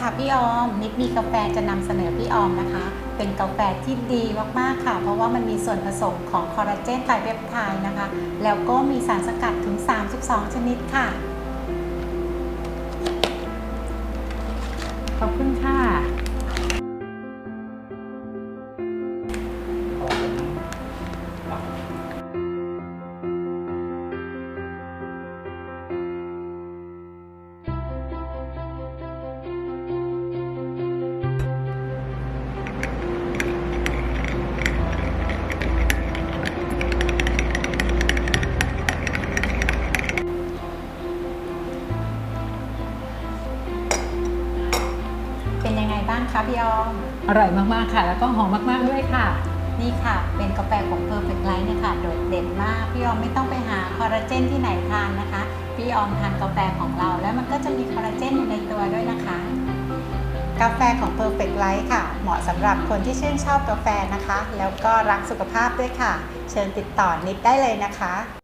ค่ะพี่ออมนิดมีกาแฟจะนำเสนอพี่ออมนะคะ เป็นกาแฟที่ดีมากๆค่ะ เพราะว่ามันมีส่วนผสมของคอลลาเจนไตรเปปไทด์นะคะ แล้วก็มีสารสกัดถึง 32 ชนิดค่ะ ขอบคุณค่ะางคะพี่ออม อร่อยมากๆค่ะ แล้วก็หอมมากๆด้วยค่ะ นี่ค่ะ เป็นกาแฟของ Perfect Life เนี่ยค่ะ โดดเด่นมาก พี่ออมไม่ต้องไปหาคอลลาเจนที่ไหนทานนะคะ พี่ออมทานกาแฟของเรา แล้วมันก็จะมีคอลลาเจนอยู่ในตัวด้วยนะคะ กาแฟของ Perfect Life ค่ะ เหมาะสำหรับคนที่ชื่นชอบกาแฟนะคะ แล้วก็รักสุขภาพด้วยค่ะ เชิญติดต่อนิดได้เลยนะคะ